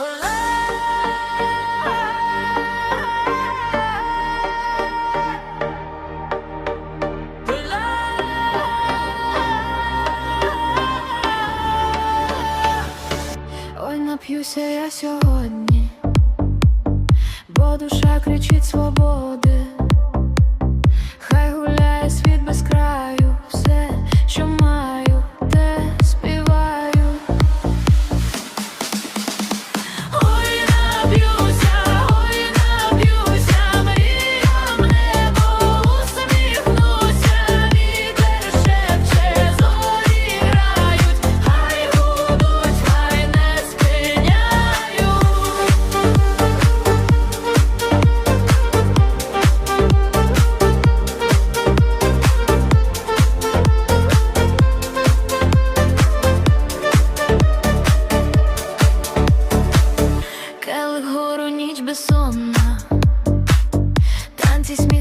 Ой, нап'юся я сьогодні, бо душа кричить свободи. безсонна, танці сміх.